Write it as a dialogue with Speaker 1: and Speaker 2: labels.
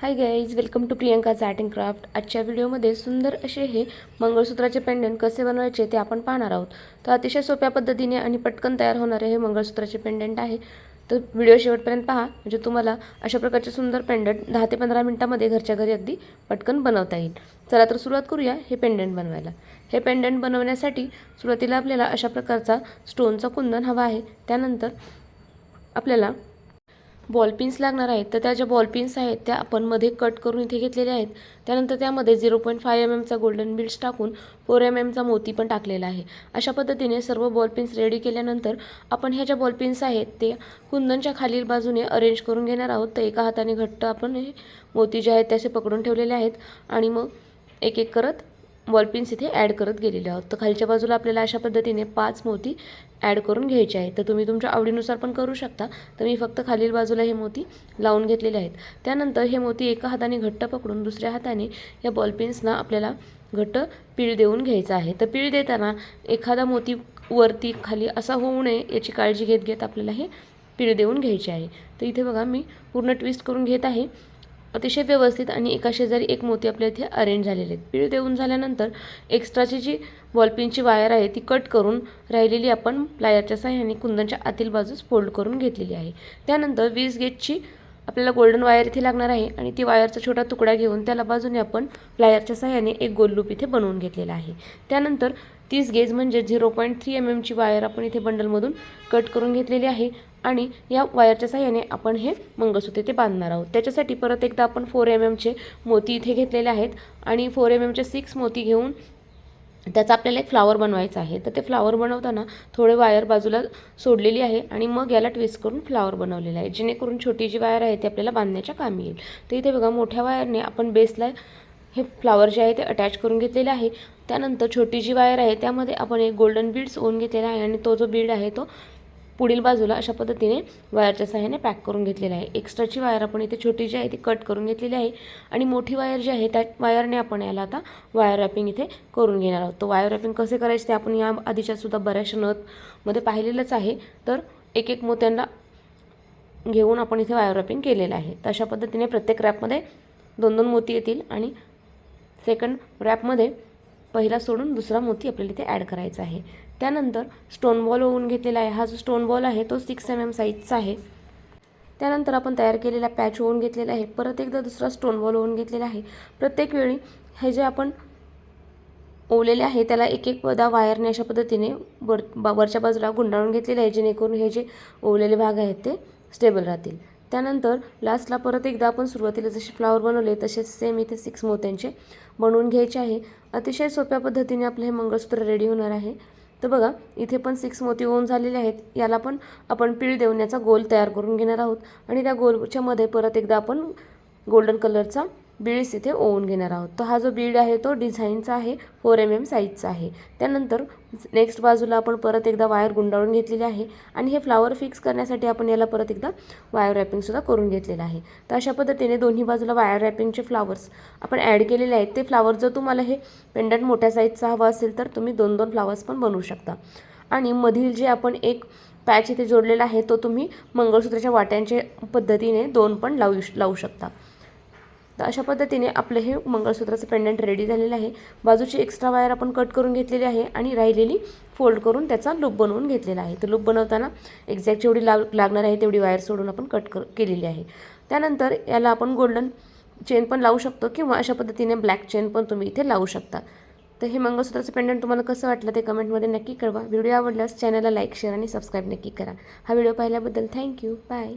Speaker 1: Hi guys welcome to Priyanka's art and craft आजच्या व्हिडिओमध्ये सुंदर असे हे मंगळसूत्राचे पेंडंट कसे बनवायचे ते आपण पाहणार आहोत. तर अतिशय सोप्या पद्धतीने आणि पटकन तयार होणारे हे मंगळसूत्राचे पेंडंट आहे. तर व्हिडिओ शेवटपर्यंत पहा. म्हणजे तुम्हाला अशा प्रकारचे सुंदर पेंडंट दहा ते पंधरा मिनटामध्ये घरच्या घरी अगदी पटकन बनवता येईल. चला तर सुरुवात करूया हे पेंडंट बनवायला. हे पेंडंट बनवण्यासाठी सुरुवातीला आपल्याला अशा प्रकारचा स्टोनचा कुंदन हवा आहे. त्यानंतर आपल्याला बॉल पिन्स लागणार आहेत. तर त्या ज्या बॉल पिन्स आहेत त्या आपण मध्ये कट करून इथे घेतलेल्या आहेत. त्यानंतर त्यामध्ये झिरो पॉईंट फाय एम एमचा गोल्डन बिल्ड्स टाकून फोर एम एमचा मोती पण टाकलेला आहे. अशा पद्धतीने सर्व बॉल पिन्स रेडी केल्यानंतर आपण ह्या ज्या बॉल पिन्स आहेत ते कुंदनच्या खालील बाजूने अरेंज करून घेणार आहोत. तर एका हाताने घट्ट आपण हे मोती जे आहेत त्याचे पकडून ठेवलेले आहेत. आणि मग एक एक करत बॉलपिन्स इथे ॲड करत गेलेले आहोत. तर खालच्या बाजूला आपल्याला अशा पद्धतीने पाच मोती ॲड करून घ्यायचे आहेत. तर तुम्ही तुमच्या आवडीनुसार पण करू शकता. तर मी फक्त खालील बाजूला हे मोती लावून घेतलेले आहेत. त्यानंतर हे मोती एका हाताने घट्ट पकडून दुसऱ्या हाताने या बॉलपिन्सना आपल्याला घट्ट पीळ देऊन घ्यायचं आहे. तर पीळ देताना एखादा मोती वरती खाली असा होऊ नये याची काळजी घेत घेत आपल्याला हे पीळ देऊन घ्यायचे आहे. तर इथे बघा मी पूर्ण ट्विस्ट करून घेत आहे. अतिशय व्यवस्थित आणि एका शेजारी एक मोती आपल्या इथे अरेंज झालेले आहेत. पीळ देऊन झाल्यानंतर एक्स्ट्राची जी बॉलपिनची वायर आहे ती कट करून राहिलेली आपण प्लायरच्या साह्याने कुंदनच्या आतील बाजूस फोल्ड करून घेतलेली आहे. त्यानंतर वीज गेटची आपल्याला गोल्डन वायर इथे लागणार आहे आणि ती वायरचा छोटा तुकडा घेऊन त्याला बाजूने आपण प्लायरच्या सहाय्याने एक गोल लूप इथे बनवून घेतलेला आहे. त्यानंतर तीस गेज म्हणजे झिरो पॉईंट थ्री एम एमची वायर आपण इथे बंडलमधून कट करून घेतलेली आहे आणि या वायरच्या साह्याने आपण हे मंगळसूत्र इथे बांधणार आहोत. त्याच्यासाठी परत एकदा आपण फोर एम एमचे मोती इथे घेतलेले आहेत आणि फोर एम एमचे सिक्स मोती घेऊन त्याचा आपल्याला एक फ्लावर बनवायचा आहे. तर ते फ्लावर बनवताना थोडे वायर बाजूला सोडलेली आहे आणि मग याला ट्विस्ट करून फ्लावर बनवलेला आहे. जेणेकरून छोटी जी वायर आहे ती आपल्याला बांधण्याच्या कामी येईल. तर इथे बघा मोठ्या वायरने आपण बेसला हे फ्लावर जे आहे ते अटॅच करून घेतलेले आहे. त्यानंतर छोटी जी वायर आहे त्यामध्ये आपण एक गोल्डन बीड्स ओन घेतलेला आहे आणि तो जो बीड आहे तो पुढील बाजूला अशा पद्धतीने वायरच्या सहाय्याने पॅक करून घेतलेलं आहे. एक्स्ट्राची वायर आपण इथे छोटी जी आहे ती कट करून घेतलेली आहे आणि मोठी वायर जी आहे त्या वायरने आपण याला आता वायर रॅपिंग इथे करून घेणार आहोत. तर वायर रॅपिंग कसे करायचे ते आपण या आधीच्या सुद्धा बऱ्याचशा नथमध्ये पाहिलेलंच आहे. तर एक एक मोत्यांना घेऊन आपण इथे वायर रॅपिंग केलेलं आहे. तर अशा पद्धतीने प्रत्येक रॅपमध्ये दोन दोन मोती येतील आणि सेकंड रॅपमध्ये पहिला सोडून दुसरा मोती आपल्याला इथे ॲड करायचा आहे. त्यानंतर स्टोन बॉल होऊन घेतलेला आहे. हा जो स्टोन बॉल आहे तो सिक्स एम एम साईजचा आहे. त्यानंतर आपण तयार केलेला पॅच होऊन घेतलेला आहे. परत एकदा दुसरा स्टोन बॉल होऊन घेतलेला आहे. प्रत्येक वेळी हे जे आपण ओवलेले आहे त्याला एक एक पदा वायरने अशा पद्धतीने वर बा वरच्या बाजूला गुंडाळून घेतलेले आहे जेणेकरून हे जे ओवलेले भाग आहेत ते स्टेबल राहतील. त्यानंतर लास्टला परत एकदा आपण सुरुवातीला जसे फ्लावर बनवले तसेच सेम इथे सिक्स मोत्यांचे बनवून घ्यायचे आहे. अतिशय सोप्या पद्धतीने आपलं हे मंगळसूत्र रेडी होणार आहे. तर बघा इथे पण सिक्स मोती ओन झालेले आहेत. याला पण आपण पीळ देऊन याचा गोल तयार करून घेणार आहोत. आणि त्या गोलच्या मध्ये परत एकदा आपण गोल्डन कलरचा बीड्स इथे ओवून घेणार आहोत. तर हा जो बीड आहे तो डिझाईनचा आहे फोर एम एम साईजचा आहे. त्यानंतर नेक्स्ट बाजूला आपण परत एकदा वायर गुंडाळून घेतलेली आहे आणि हे फ्लावर फिक्स करण्यासाठी आपण याला परत एकदा वायर रॅपिंगसुद्धा करून घेतलेलं आहे. तर अशा पद्धतीने दोन्ही बाजूला वायर रॅपिंगचे फ्लावर्स आपण ॲड केलेले आहेत. ते फ्लावर जर तुम्हाला हे पेंडंट मोठ्या साईजचा हवा असेल तर तुम्ही दोन दोन फ्लावर्स पण बनवू शकता. आणि मधील जे आपण एक पॅच इथे जोडलेला आहे तो तुम्ही मंगळसूत्राच्या वाट्यांच्या पद्धतीने दोन पण लावू लावू शकता. तर अशा पद्धतीने आपलं हे मंगळसूत्राचं पेंडंट रेडी झालेलं आहे. बाजूची एक्स्ट्रा वायर आपण कट करून घेतलेली आहे आणि राहिलेली फोल्ड करून त्याचा लूप बनवून घेतलेला आहे. तर लूप बनवताना एक्झॅक्ट जेवढी लाग लागणार आहे तेवढी वायर सोडून आपण कट कर केलेली आहे. त्यानंतर याला आपण गोल्डन चेन पण लावू शकतो किंवा अशा पद्धतीने ब्लॅक चेन पण तुम्ही इथे लावू शकता. तर हे मंगळसूत्राचं पेंडंट तुम्हाला कसं वाटलं ते कमेंटमध्ये नक्की कळवा. व्हिडिओ आवडल्यास चॅनलला लाईक शेअर आणि सबस्क्राईब नक्की करा. हा व्हिडिओ पाहिल्याबद्दल थँक्यू बाय